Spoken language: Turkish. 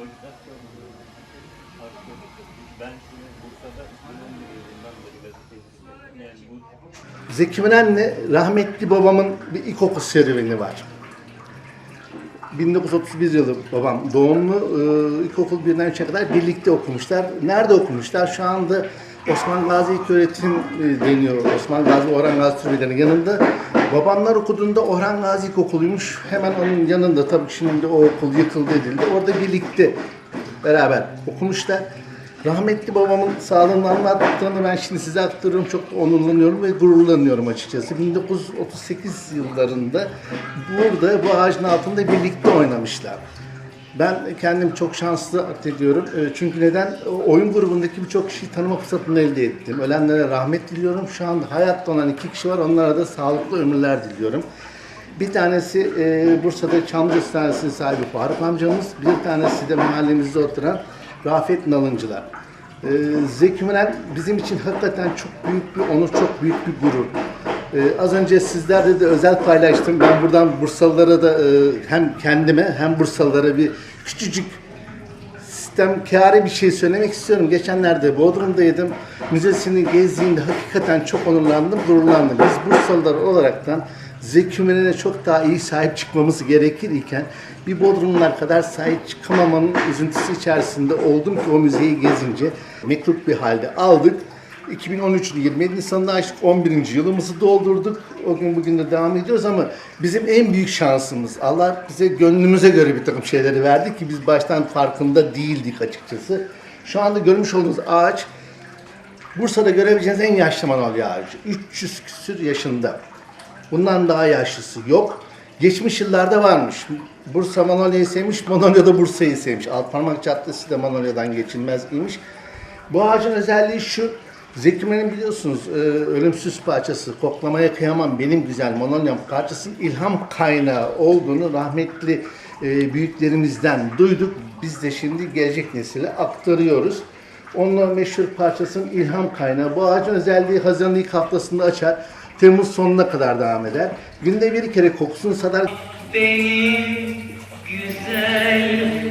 yüzden söylüyorum. Artık ben şimdi Bursa'da 2011 yılından beri gazete yazıyorum. Yani bu Zeki Müren'le rahmetli babamın bir ilkokul serüveni var. 1931 yılı babam doğumlu. Ee, ilkokul birden üçe kadar birlikte okumuşlar. Nerede okumuşlar? Şu anda Osman Gazi İlköğretim e, deniyor. Osman Gazi Orhan Gazi Türbelerinin yanında. Babamlar okuduğunda Orhan Gazi İlkokulu'ymuş. Hemen onun yanında tabii şimdi o okul yıkıldı edildi. Orada birlikte beraber okumuşlar. Rahmetli babamın sağlığını anlattığını ben şimdi size aktarıyorum. Çok onurlanıyorum ve gururlanıyorum açıkçası. 1938 yıllarında burada bu ağacın altında birlikte oynamışlar. Ben kendim çok şanslı ediyorum. E, Çünkü neden? Oyun grubundaki birçok kişiyi tanıma fırsatını elde ettim. Ölenlere rahmet diliyorum. Şu anda hayatta olan iki kişi var. Onlara da sağlıklı ömürler diliyorum. Bir tanesi e, Bursa'da Çamlıca Hastanesi'nin sahibi Faruk amcamız. Bir tanesi de mahallemizde oturan Rafet Nalıncılar. E, Zeki Müren bizim için hakikaten çok büyük bir onur, çok büyük bir gurur. E, az önce sizlerle de özel paylaştım. Ben buradan Bursalılara da e, hem kendime hem Bursalılara bir küçücük sistemkâri bir şey söylemek istiyorum. Geçenlerde Bodrum'daydım. Müzesini gezdiğimde hakikaten çok onurlandım, gururlandım. Biz Bursalılar olaraktan Zeki çok daha iyi sahip çıkmamız gerekir iken bir Bodrumlular kadar sahip çıkamamanın üzüntüsü içerisinde oldum ki o müzeyi gezince mekruk bir halde aldık. 2013'ün 27 Nisan'da açtık. 11. yılımızı doldurduk. O gün bugün de devam ediyoruz ama bizim en büyük şansımız Allah bize gönlümüze göre bir takım şeyleri verdi ki biz baştan farkında değildik açıkçası. Şu anda görmüş olduğunuz ağaç Bursa'da görebileceğiniz en yaşlı manolya ağacı. 300 küsür yaşında. Bundan daha yaşlısı yok. Geçmiş yıllarda varmış. Bursa Manolya'yı sevmiş, Manolya da Bursa'yı sevmiş. Alparmak Caddesi de Manolya'dan geçilmez imiş. Bu ağacın özelliği şu. Zeki Müren'in biliyorsunuz e, ölümsüz parçası, koklamaya kıyamam benim güzel Manolya'm parçasının ilham kaynağı olduğunu rahmetli e, büyüklerimizden duyduk. Biz de şimdi gelecek nesile aktarıyoruz. Onun meşhur parçasının ilham kaynağı. Bu ağacın özelliği Haziran ilk haftasında açar. Temmuz sonuna kadar devam eder. Günde bir kere kokusunu sadar. Benim güzel